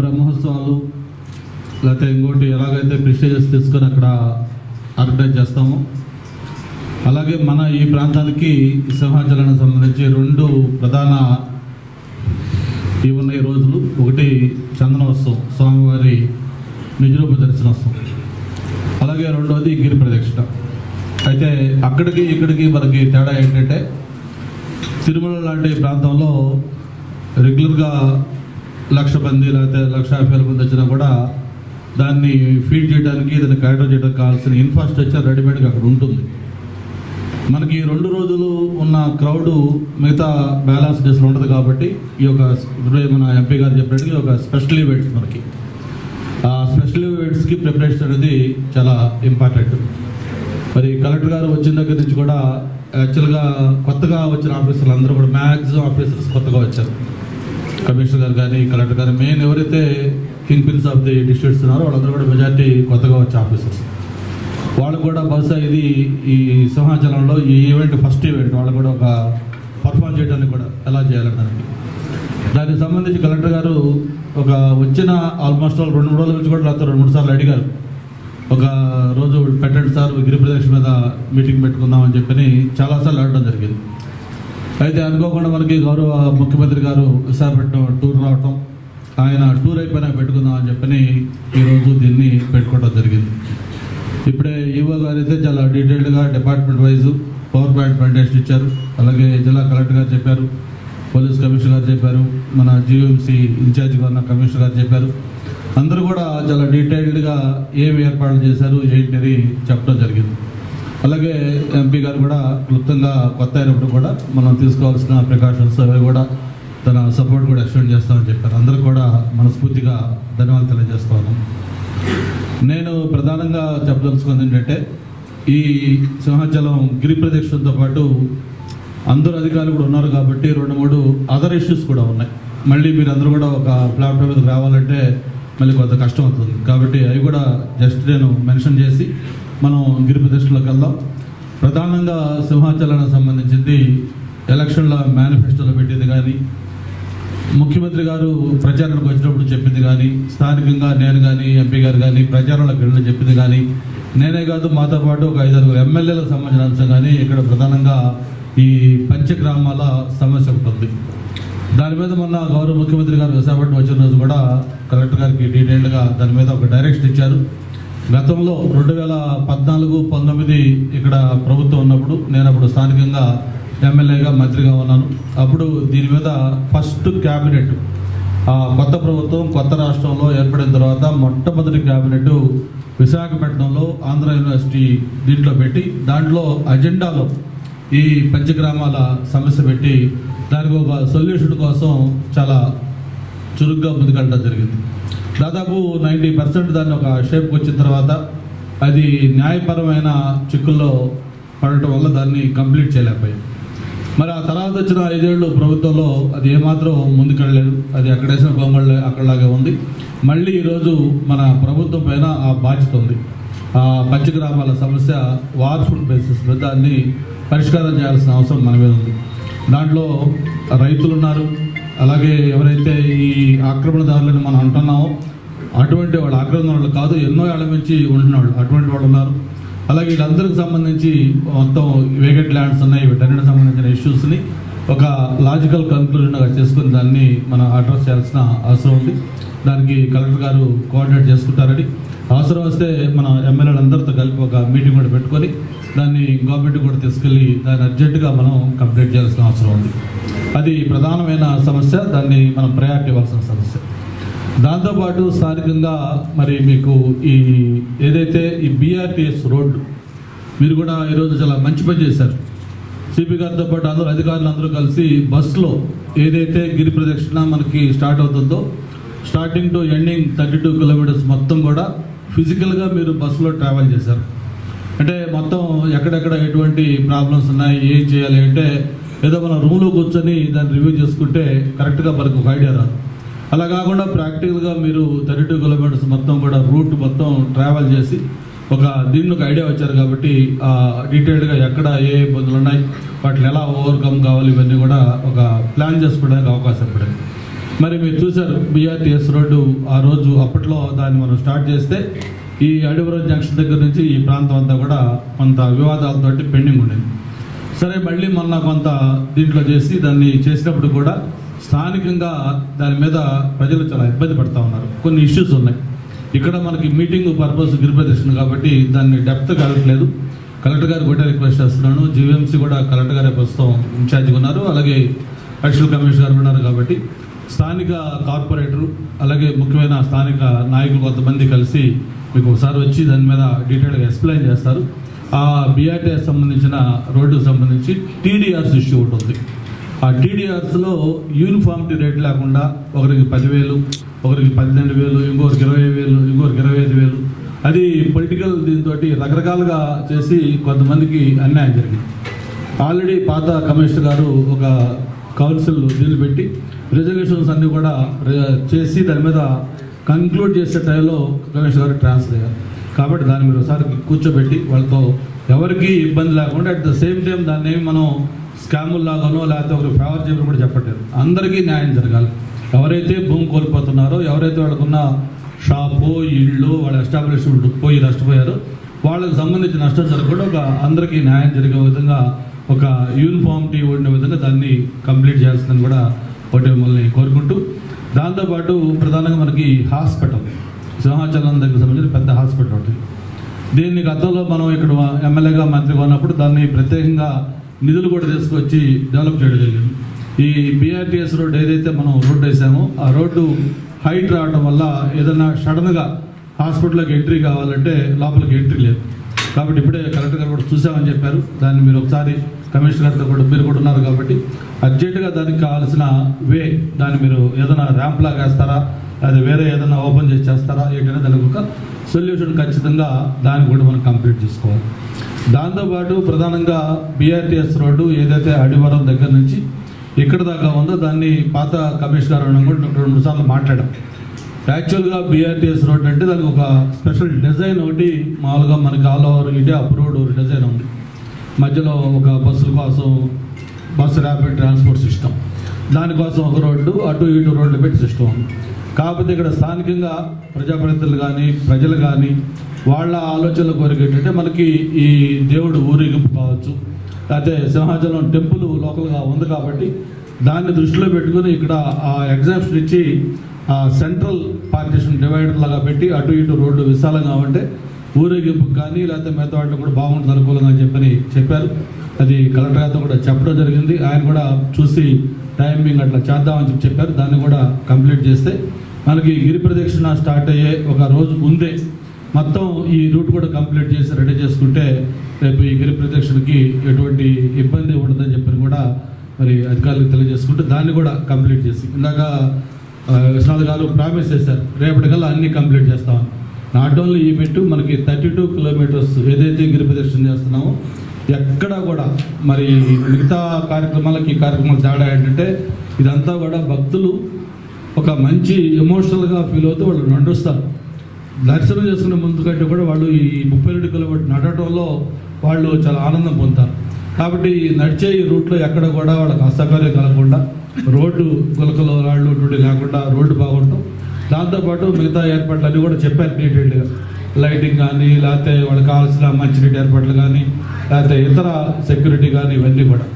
బ్రహ్మోత్సవాలు లేకపోతే ఇంకోటి ఎలాగైతే ప్రిస్టేజెస్ తీసుకొని అక్కడ ఆర్గనైజ్ చేస్తాము అలాగే మన ఈ ప్రాంతానికి సింహాచలానికి సంబంధించి రెండు ప్రధాన ఇవి ఉన్నాయి రోజులు. ఒకటి చందనోత్సవం స్వామివారి నిజరూప దర్శనోత్సవం. అలాగే రెండవది గిరి ప్రదక్షిణ. అయితే అక్కడికి ఇక్కడికి మనకి తేడా ఏంటంటే తిరుమల లాంటి ప్రాంతంలో రెగ్యులర్గా లక్ష మంది లేకపోతే లక్ష యాభై మంది వచ్చినా కూడా దాన్ని ఫీడ్ చేయడానికి దాన్ని క్యాటర్ చేయడానికి కావాల్సిన ఇన్ఫ్రాస్ట్రక్చర్ రెడీమేడ్గా అక్కడ ఉంటుంది. మనకి రెండు రోజులు ఉన్న క్రౌడ్ మిగతా బ్యాలెన్స్ డేస్లో ఉండదు కాబట్టి ఈ యొక్క మన ఎంపీ గారు చెప్పినట్టుగా ఈ యొక్క స్పెషల్ ఈవెంట్స్ మనకి. ఆ స్పెషల్ ఈవెంట్స్కి ప్రిపరేషన్ అనేది చాలా ఇంపార్టెంట్ మరి కలెక్టర్ గారు వచ్చిన దగ్గర నుంచి కూడా యాక్చువల్గా కొత్తగా వచ్చిన ఆఫీసర్లు అందరూ కూడా మ్యాక్సిమం ఆఫీసర్స్ కొత్తగా వచ్చారు. కమిషనర్ గారు కానీ కలెక్టర్ గారు మెయిన్ ఎవరైతే king pins of the districts ఉన్నారో వాళ్ళందరూ కూడా మెజార్టీ కొత్తగా వచ్చే ఆఫీసర్స్ వాళ్ళు కూడా బహుశా ఇది ఈ సింహాచలంలో ఈ ఈవెంట్ ఫస్ట్ ఈవెంట్ వాళ్ళు కూడా ఒక పర్ఫామ్ చేయడానికి కూడా ఎలా చేయాలన్నదానికి దానికి సంబంధించి కలెక్టర్ గారు ఒక వచ్చిన ఆల్మోస్ట్ ఆల్ రెండు మూడు రోజుల నుంచి కూడా లేకపోతే రెండు మూడు సార్లు అడిగారు. ఒక రోజు పెట్టండి సార్ గిరి ప్రదక్షిణ మీద మీటింగ్ పెట్టుకుందాం అని చెప్పని చాలాసార్లు అడగడం జరిగింది. అయితే అనుకోకుండా మనకి గౌరవ ముఖ్యమంత్రి గారు విశాఖపట్నం టూర్ రావటం ఆయన టూర్ అయిపోయినా పెట్టుకుందాం అని చెప్పని ఈరోజు దీన్ని పెట్టుకోవడం జరిగింది. ఇప్పుడే ఈవో గారు అయితే చాలా డీటెయిల్డ్గా department wise power point presentation ఇచ్చారు. అలాగే జిల్లా కలెక్టర్ గారు చెప్పారు పోలీస్ కమిషనర్ గారు చెప్పారు మన జీఎంసీ ఇన్ఛార్జ్ ఉన్న కమిషనర్ గారు చెప్పారు. అందరూ కూడా చాలా డీటెయిల్డ్గా ఏమి ఏర్పాట్లు చేశారు ఏంటిది చెప్పడం జరిగింది. అలాగే ఎంపీ గారు కూడా క్లుప్తంగా కొత్త అయినప్పుడు కూడా మనం తీసుకోవాల్సిన ప్రికాషన్స్ అవి కూడా తన సపోర్ట్ కూడా ఎక్స్టెండ్ చేస్తామని చెప్పారు. అందరూ కూడా మనస్ఫూర్తిగా ధన్యవాదాలు తెలియజేస్తాను నేను ప్రధానంగా చెప్పదలుచుకుంది ఏంటంటే ఈ సింహాచలం గిరి ప్రదక్షిణతో పాటు అందరూ అధికారులు కూడా ఉన్నారు కాబట్టి రెండు మూడు అదర్ ఇష్యూస్ కూడా ఉన్నాయి. మళ్ళీ మీరు అందరూ కూడా ఒక ప్లాట్ఫామ్ మీద రావాలంటే మళ్ళీ కొంత కష్టం అవుతుంది. కాబట్టి అవి కూడా జస్ట్ నేను మెన్షన్ చేసి మనం గిరి ప్రదక్షిణలోకి వెళ్దాం. ప్రధానంగా సింహాచలానికి సంబంధించింది ఎలక్షన్ల మేనిఫెస్టోలో పెట్టింది కానీ ముఖ్యమంత్రి గారు ప్రచారానికి వచ్చినప్పుడు చెప్పింది కానీ స్థానికంగా నేను కానీ ఎంపీ గారు కానీ ప్రచారంలోకి వెళ్ళి చెప్పింది కానీ నేనే కాదు మాతో పాటు ఒక ఐదారుగురు ఎమ్మెల్యేలకు సంబంధించిన అంశం కానీ ఇక్కడ ప్రధానంగా ఈ పంచగ్రామాల సమస్య ఉంటుంది దాని మీద మొన్న గౌరవ ముఖ్యమంత్రి గారు విశాఖపట్నం వచ్చిన రోజు కూడా కలెక్టర్ గారికి డీటెయిల్డ్గా దాని మీద ఒక డైరెక్షన్ ఇచ్చారు. గతంలో రెండు వేల పద్నాలుగు పంతొమ్మిది ఇక్కడ ప్రభుత్వం ఉన్నప్పుడు నేను అప్పుడు స్థానికంగా ఎమ్మెల్యేగా మంత్రిగా ఉన్నాను. అప్పుడు దీని మీద ఫస్ట్ క్యాబినెట్ ఆ కొత్త ప్రభుత్వం కొత్త రాష్ట్రంలో ఏర్పడిన తర్వాత మొట్టమొదటి క్యాబినెట్ విశాఖపట్నంలో ఆంధ్ర యూనివర్సిటీ దీంట్లో పెట్టి దాంట్లో అజెండాలో ఈ పంచగ్రామాల సమస్య పెట్టి దానికి ఒక సొల్యూషన్ కోసం చాలా చురుగ్గా ముందుకెళ్ళడం జరిగింది. దాదాపు నైంటీ పర్సెంట్ దాన్ని ఒక షేప్కి వచ్చిన తర్వాత అది న్యాయపరమైన చిక్కుల్లో పడటం వల్ల దాన్ని కంప్లీట్ చేయలేకపోయాం. మరి ఆ తర్వాత వచ్చిన ఐదేళ్ళు ప్రభుత్వంలో అది ఏమాత్రం ముందుకెళ్ళలేదు. అది అక్కడేసిన బొమ్మలు అక్కడలాగే ఉంది. మళ్ళీ ఈరోజు మన ప్రభుత్వం పైన ఆ బాధ్యత ఉంది. ఆ పంచగ్రామాల సమస్య వార్ ఫుడ్ బేసిస్ మీద దాన్ని పరిష్కారం చేయాల్సిన అవసరం మన మీద ఉంది. దాంట్లో రైతులు ఉన్నారు అలాగే ఎవరైతే ఈ ఆక్రమణదారులని మనం అంటున్నామో అటువంటి వాళ్ళు ఆక్రమణదారులు కాదు ఎన్నో ఏళ్ళ నుంచి ఉంటున్నాడు. అటువంటి వాళ్ళు ఉన్నారు. అలాగే వీళ్ళందరికి సంబంధించి మొత్తం వేగెట్ ల్యాండ్స్ ఉన్నాయి. వీటన్నిటికి సంబంధించిన ఇష్యూస్ని ఒక లాజికల్ కన్క్లూజన్గా చేసుకుని దాన్ని మనం అడ్రస్ చేయాల్సిన అవసరం ఉంది. దానికి కలెక్టర్ గారు కోఆర్డినేట్ చేసుకుంటారని. అవసరం వస్తే మన ఎమ్మెల్యేలు అందరితో కలిపి ఒక మీటింగ్ కూడా పెట్టుకొని దాన్ని గవర్నమెంట్ కూడా తీసుకెళ్ళి దాన్ని అర్జెంటుగా మనం కంప్లీట్ చేయాల్సిన అవసరం ఉంది. అది ప్రధానమైన సమస్య దాన్ని మనం ప్రయారిటీ ఇవ్వాల్సిన సమస్య దాంతోపాటు స్థానికంగా మరి మీకు ఈ ఏదైతే ఈ బీఆర్టీఎస్ రోడ్డు మీరు కూడా ఈరోజు చాలా మంచి పని చేశారు. సిపి గారితో పాటు అందరూ అధికారులు అందరూ కలిసి బస్సులో ఏదైతే గిరి ప్రదక్షిణ మనకి స్టార్ట్ అవుతుందో starting to ending thirty two kilometres మొత్తం కూడా ఫిజికల్గా మీరు బస్సులో ట్రావెల్ చేశారు. అంటే మొత్తం ఎక్కడెక్కడ ఎటువంటి ప్రాబ్లమ్స్ ఉన్నాయి ఏం చేయాలి అంటే ఏదో మనం రూమ్లో కూర్చొని దాన్ని రివ్యూ చేసుకుంటే కరెక్ట్గా మనకు ఒక ఐడియా రాదు. అలా కాకుండా ప్రాక్టికల్గా మీరు థర్టీ టూ కిలోమీటర్స్ మొత్తం కూడా రూట్ మొత్తం ట్రావెల్ చేసి ఒక దీన్ని ఒక ఐడియా వచ్చారు కాబట్టి డీటెయిల్డ్గా ఎక్కడ ఏ ఇబ్బందులు ఉన్నాయి వాటిని ఎలా ఓవర్కమ్ కావాలి ఇవన్నీ కూడా ఒక ప్లాన్ చేసుకోవడానికి అవకాశం పడింది మరి మీరు చూశారు బీఆర్టీఎస్ రోడ్డు ఆ రోజు అప్పట్లో దాన్ని మనం స్టార్ట్ చేస్తే ఈ అడివరం జంక్షన్ దగ్గర నుంచి ఈ ప్రాంతం అంతా కూడా కొంత వివాదాలతోటి పెండింగ్ ఉండేది. సరే మళ్ళీ మొన్న కొంత దీంట్లో చేసి దాన్ని చేసినప్పుడు కూడా స్థానికంగా దాని మీద ప్రజలు చాలా ఇబ్బంది పడతా ఉన్నారు. కొన్ని ఇష్యూస్ ఉన్నాయి. ఇక్కడ మనకి మీటింగ్ పర్పస్ గిరిప్రదర్శన కాబట్టి దాన్ని డెప్త్ కలగట్లేదు. కలెక్టర్ గారు కూడా రిక్వెస్ట్ చేస్తున్నాను. జీవీఎంసీ కూడా కలెక్టర్ గారే ప్రస్తుతం ఇన్ఛార్జ్గా ఉన్నారు. అలాగే అడిషనల్ కమిషనర్ గారు ఉన్నారు కాబట్టి స్థానిక కార్పొరేటరు అలాగే ముఖ్యమైన స్థానిక నాయకులు కొంతమంది కలిసి మీకు ఒకసారి వచ్చి దాని మీద డీటెయిల్గా ఎక్స్ప్లెయిన్ చేస్తారు. ఆ బీఆర్టీఎస్ సంబంధించిన రోడ్డుకు సంబంధించి టీడీఆర్స్ ఇష్యూ ఒకటి ఉంది. ఆ టీడీఆర్స్లో యూనిఫామిటీ రేట్ లేకుండా ఒకరికి పదివేలు ఒకరికి పన్నెండు వేలు ఇంకొకరికి ఇరవై వేలు ఇంకొకరికి ఇరవై ఐదు వేలు. అది పొలిటికల్ దీంతో రకరకాలుగా చేసి కొంతమందికి అన్యాయం జరిగింది. ఆల్రెడీ పాత కమిషనర్ గారు ఒక కౌన్సిల్ దీన్ని పెట్టి రిజల్యూషన్స్ అన్నీ కూడా చేసి దాని మీద కంక్లూడ్ చేసే టైంలో కమిషనర్ గారు ట్రాన్స్ఫర్ అయ్యారు. కాబట్టి దాన్ని మీరు ఒకసారి కూర్చోబెట్టి వాళ్ళతో ఎవరికి ఇబ్బంది లేకుండా అట్ ద సేమ్ టైం దాన్ని మనం స్కాముల్ లాగానో లేకపోతే ఒక ఫేవర్ చేయడం కూడా చెప్పట్లేదు. అందరికీ న్యాయం జరగాలి. ఎవరైతే భూమి కోల్పోతున్నారో ఎవరైతే వాళ్ళకున్న షాపు ఇళ్ళు వాళ్ళ ఎస్టాబ్లిష్మెంట్ పోయి నష్టపోయారో వాళ్ళకి సంబంధించిన నష్టం జరగకుండా ఒక అందరికీ న్యాయం జరిగే విధంగా ఒక యూనిఫామిటీ ఉండే విధంగా దాన్ని కంప్లీట్ చేయాల్సిందని కూడా ఒకటి మిమ్మల్ని కోరుకుంటూ దాంతోపాటు ప్రధానంగా మనకి హాస్పిటల్. సింహాచలం దగ్గర సంబంధించిన పెద్ద హాస్పిటల్ ఉంటుంది దీన్ని గతంలో మనం ఇక్కడ ఎమ్మెల్యేగా మంత్రిగా ఉన్నప్పుడు దాన్ని ప్రత్యేకంగా నిధులు కూడా తీసుకొచ్చి డెవలప్ చేయడం జరిగింది. ఈ బీఆర్టీఎస్ రోడ్ ఏదైతే మనం రోడ్డు వేసామో ఆ రోడ్డు హైట్ రావడం వల్ల ఏదైనా సడన్గా హాస్పిటల్కి ఎంట్రీ కావాలంటే లోపలికి ఎంట్రీ లేదు. కాబట్టి ఇప్పుడే కలెక్టర్ గారు కూడా చూసామని చెప్పారు. దాన్ని మీరు ఒకసారి కమిషనర్తో కూడా మీరు కూడా ఉన్నారు కాబట్టి అర్జెంటుగా దానికి కావాల్సిన వే దాన్ని మీరు ఏదైనా ర్యాంప్లాగా వేస్తారా? అది వేరే ఏదైనా ఓపెన్ చేసి చేస్తారా? ఏంటనే దానికి ఒక సొల్యూషన్ ఖచ్చితంగా దాన్ని కూడా మనం కంప్లీట్ చేసుకోవాలి. దాంతోపాటు ప్రధానంగా బీఆర్టీఎస్ రోడ్డు ఏదైతే అడివరం దగ్గర నుంచి ఎక్కడ దాకా ఉందో దాన్ని పాత కమిషనర్ గారు కూడా రెండు సార్లు మాట్లాడాం. యాక్చువల్గా బీఆర్టీఎస్ రోడ్ అంటే దానికి ఒక స్పెషల్ డిజైన్ ఒకటి మామూలుగా మనకి all over India approved design ఉంది. మధ్యలో ఒక బస్సుల కోసం బస్సు ర్యాపిడ్ ట్రాన్స్పోర్ట్ సిస్టమ్. దానికోసం ఒక రోడ్డు అటు ఇటు రోడ్లు పెట్టి సిస్టమ్ ఉంది. కాకపోతే ఇక్కడ స్థానికంగా ప్రజాప్రతినిధులు కానీ ప్రజలు కానీ వాళ్ళ ఆలోచనల కోరిక ఏంటంటే మనకి ఈ దేవుడు ఊరేగింపు కావచ్చు లేకపోతే సింహాచలం టెంపుల్ లోకల్గా ఉంది కాబట్టి దాన్ని దృష్టిలో పెట్టుకుని ఇక్కడ ఆ ఎగ్జామ్షన్ ఇచ్చి ఆ సెంట్రల్ పార్టీషన్ డివైడర్ లాగా పెట్టి అటు ఇటు రోడ్డు విశాలంగా ఉంటే ఊరేగింపు కానీ లేకపోతే మిగతా వాటిలో కూడా బాగుంటుంది అనుకూలంగా అని చెప్పని చెప్పారు. అది కలెక్టర్ గారితో కూడా చెప్పడం జరిగింది. ఆయన కూడా చూసి టైమింగ్ అట్లా చేద్దామని చెప్పి చెప్పారు. దాన్ని కూడా కంప్లీట్ చేస్తే మనకి గిరి ప్రదక్షిణ స్టార్ట్ అయ్యే ఒక రోజు ముందే మొత్తం ఈ రూట్ కూడా కంప్లీట్ చేసి రెడీ చేసుకుంటే రేపు ఈ గిరి ప్రదక్షిణకి ఎటువంటి ఇబ్బంది ఉండదని చెప్పని కూడా మరి అధికారులకు తెలియజేసుకుంటే దాన్ని కూడా కంప్లీట్ చేసి ఇందాక విశ్వనాథ్ గారు ప్రామిస్ చేశారు రేపటికల్లా అన్నీ కంప్లీట్ చేస్తాం. నాట్ ఓన్లీ ఈవెంట్ మనకి థర్టీ టూ కిలోమీటర్స్ ఏదైతే గిరి ప్రదక్షిణ చేస్తున్నామో ఎక్కడా కూడా మరి మిగతా కార్యక్రమాలకి ఈ కార్యక్రమాలు తేడా ఏంటంటే ఇదంతా కూడా భక్తులు ఒక మంచి ఎమోషనల్గా ఫీల్ అవుతూ వాళ్ళు నడుస్తారు. దర్శనం చేసుకునే ముందు కంటే కూడా వాళ్ళు ఈ ముప్పై రెండు కిలోమీటర్ నడటంలో వాళ్ళు చాలా ఆనందం పొందుతారు. కాబట్టి నడిచే ఈ రూట్లో ఎక్కడ కూడా వాళ్ళకి అసౌకర్యం కలగకుండా రోడ్డు గులకలు రాళ్ళు ఇటువంటి లేకుండా రోడ్డు బాగుంటాం దాంతోపాటు మిగతా ఏర్పాట్లు అన్నీ కూడా చెప్పారు డీటెయిల్డ్గా. లైటింగ్ కానీ లేకపోతే వాళ్ళకి కావాల్సిన మంచినీటి ఏర్పాట్లు కానీ లేకపోతే ఇతర సెక్యూరిటీ కానీ ఇవన్నీ కూడా.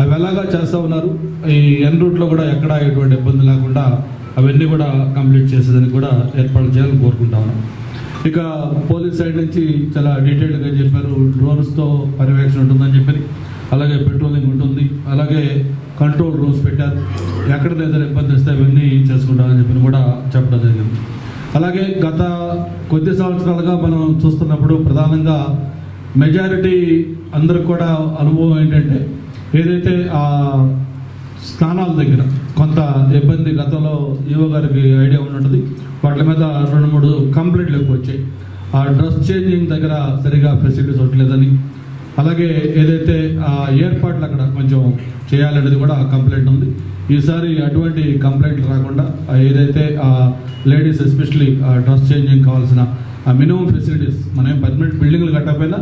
అవి ఎలాగా చేస్తూ ఉన్నారు? ఈ ఎన్ రూట్లో కూడా ఎక్కడ ఎటువంటి ఇబ్బంది లేకుండా అవన్నీ కూడా కంప్లీట్ చేసేదానికి కూడా ఏర్పాటు చేయాలని కోరుకుంటాను ఇక పోలీస్ సైడ్ నుంచి చాలా డీటెయిల్డ్గా చెప్పారు. డ్రోన్స్తో పర్యవేక్షణ ఉంటుందని చెప్పి అలాగే పెట్రోలింగ్ ఉంటుంది అలాగే కంట్రోల్ రూమ్స్ పెట్టారు. ఎక్కడ ఏదైనా ఇబ్బంది వస్తే అవన్నీ చేసుకుంటామని చెప్పి కూడా చెప్పడం జరిగింది. అలాగే గత కొద్ది సంవత్సరాలుగా మనం చూస్తున్నప్పుడు ప్రధానంగా మెజారిటీ అందరికి కూడా అనుభవం ఏంటంటే ఏదైతే స్థానాల దగ్గర కొంత ఇబ్బంది గతంలో యువ గారికి ఐడియా ఉంటుంది వాటి మీద రెండు మూడు కంప్లైంట్లు ఎక్కువ వచ్చాయి. ఆ డ్రెస్ చేంజింగ్ దగ్గర సరిగా ఫెసిలిటీస్ ఉండలేదని అలాగే ఏదైతే ఆ ఏర్పాట్లు అక్కడ కొంచెం చేయాలనేది కూడా కంప్లైంట్ ఉంది. ఈసారి అటువంటి కంప్లైంట్లు రాకుండా ఏదైతే ఆ లేడీస్ ఎస్పెషలీ డ్రెస్ చేంజింగ్ కావాల్సిన ఆ మినిమం ఫెసిలిటీస్ మనం పర్మనెంట్ బిల్డింగ్లు కట్టకపోయినా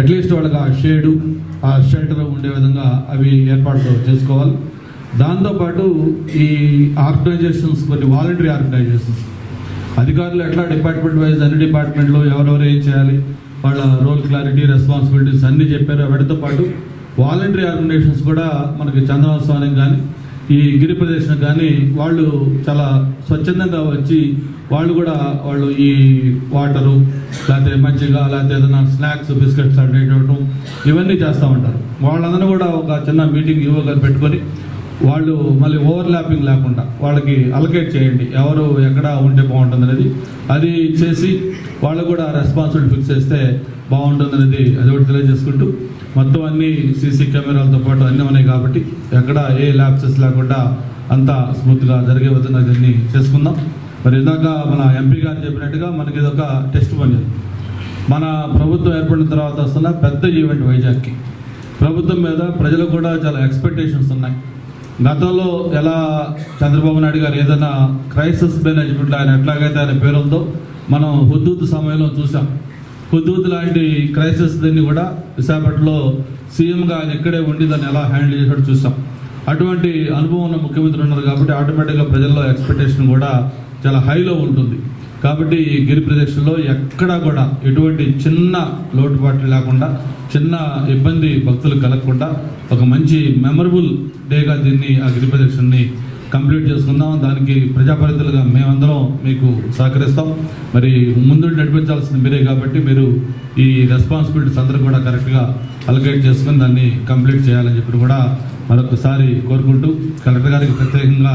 అట్లీస్ట్ వాళ్ళకి ఆ షేడు ఆ షెల్టర్ ఉండే విధంగా అవి ఏర్పాట్లు చేసుకోవాలి. దాంతోపాటు ఈ ఆర్గనైజేషన్స్ కొన్ని వాలంటరీ ఆర్గనైజేషన్స్ అధికారులు ఎట్లా డిపార్ట్మెంట్ వైజ్ అన్ని డిపార్ట్మెంట్లో ఎవరెవరు ఏం చేయాలి వాళ్ళ రోల్ క్లారిటీ రెస్పాన్సిబిలిటీస్ అన్ని చెప్పారు. వాటితో పాటు వాలంటరీ ఆర్గనైజేషన్స్ కూడా మనకి చంద్రోత్సవానికి కానీ ఈ గిరి ప్రదేశం కానీ వాళ్ళు చాలా స్వచ్ఛందంగా వచ్చి వాళ్ళు కూడా వాళ్ళు ఈ వాటరు లేకపోతే మజ్జిగ లేకపోతే ఏదైనా స్నాక్స్ బిస్కెట్స్ అంటే ఇవ్వటం ఇవన్నీ చేస్తూ ఉంటారు. వాళ్ళందరూ కూడా ఒక చిన్న మీటింగ్ యువ పెట్టుకొని వాళ్ళు మళ్ళీ ఓవర్లాపింగ్ లేకుండా వాళ్ళకి అలకేట్ చేయండి. ఎవరు ఎక్కడ ఉంటే బాగుంటుంది అనేది. అది చేసి వాళ్ళు కూడా రెస్పాన్సిబిలిటీ ఫిక్స్ చేస్తే బాగుంటుంది అనేది అది ఒకటి తెలియజేసుకుంటూ మొత్తం అన్ని సీసీ కెమెరాలతో పాటు అన్నీ ఉన్నాయి కాబట్టి ఎక్కడ ఏ ల్యాప్సెస్ లేకుండా అంతా స్మూత్గా జరిగే విధంగా దీన్ని చేసుకుందాం. మరి ఇందాక మన ఎంపీ గారు చెప్పినట్టుగా మనకి ఇదొక టెస్ట్ పని మన ప్రభుత్వం ఏర్పడిన తర్వాత వస్తున్న పెద్ద ఈవెంట్ వైజాగ్కి. ప్రభుత్వం మీద ప్రజలు కూడా చాలా ఎక్స్పెక్టేషన్స్ ఉన్నాయి. గతంలో ఎలా చంద్రబాబు నాయుడు గారు ఏదైనా క్రైసిస్ మేనేజ్మెంట్లో ఆయన ఎట్లాగైతే ఆయన పేరుందో మనం హుద్దూత్ సమయంలో చూసాం. హుద్దూత్ లాంటి క్రైసిస్ దీన్ని కూడా విశాఖపట్నంలో సీఎంగా ఆయన ఇక్కడే ఉండి దాన్ని ఎలా హ్యాండిల్ చేసాడో చూసాం. అటువంటి అనుభవం ఉన్న ముఖ్యమంత్రి ఉన్నారు కాబట్టి ఆటోమేటిక్గా ప్రజల్లో ఎక్స్పెక్టేషన్ కూడా చాలా హైలో ఉంటుంది. కాబట్టి గిరి ప్రదేశంలో ఎక్కడా కూడా ఎటువంటి చిన్న లోటుపాట్లు లేకుండా చిన్న ఇబ్బంది భక్తులు కలగకుండా ఒక మంచి మెమరబుల్ డేగా దీన్ని ఆ గిరి ప్రదక్షిణని కంప్లీట్ చేసుకుందాం. దానికి ప్రజాప్రతినిధులుగా మేమందరం మీకు సహకరిస్తాం. మరి ముందు నడిపించాల్సింది మీరే కాబట్టి మీరు ఈ రెస్పాన్సిబిలిటీస్ అందరూ కూడా కరెక్ట్గా అలకేట్ చేసుకుని దాన్ని కంప్లీట్ చేయాలని చెప్పి కూడా మరొకసారి కోరుకుంటూ కలెక్టర్ గారికి ప్రత్యేకంగా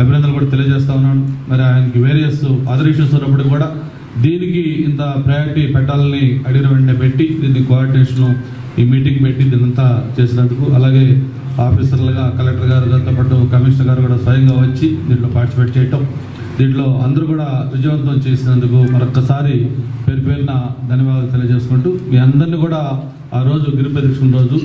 అభినందనలు కూడా తెలియజేస్తా ఉన్నాను. మరి ఆయనకి వేరియస్ అదర్ ఇష్యూస్ ఉన్నప్పుడు కూడా దీనికి ఇంత ప్రయారిటీ పెట్టాలని అడిగిన వెంటనే పెట్టి దీన్ని కోఆర్డినేషన్ ఈ మీటింగ్ పెట్టి దీనంతా చేసినందుకు అలాగే ఆఫీసర్లుగా కలెక్టర్ గారు దాంతో పాటు కమిషనర్ గారు కూడా స్వయంగా వచ్చి దీంట్లో పార్టిసిపేట్ చేయటం. దీంట్లో అందరూ కూడా విజయవంతం చేసినందుకు మరొక్కసారి పేరు పేరున ధన్యవాదాలు తెలియజేసుకుంటూ మీ అందరినీ కూడా ఆ రోజు గిరి ప్రదక్షిణ రోజు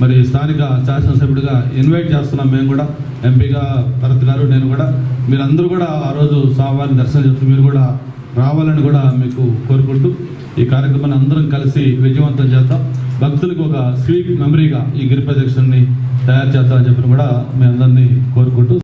మరి స్థానిక శాసనసభ్యుడిగా ఇన్వైట్ చేస్తున్నాం మేము కూడా ఎంపీగా భరత్ గారు నేను కూడా. మీరందరూ కూడా ఆ రోజు స్వామివారిని దర్శనం చేస్తూ మీరు కూడా రావాలని కూడా మీకు కోరుకుంటూ ఈ కార్యక్రమాన్ని అందరం కలిసి విజయవంతం చేద్దాం. భక్తులకు ఒక స్వీట్ మెమరీగా ఈ గిరి తయారు చేద్దామని చెప్పి కూడా మీ అందరినీ కోరుకుంటూ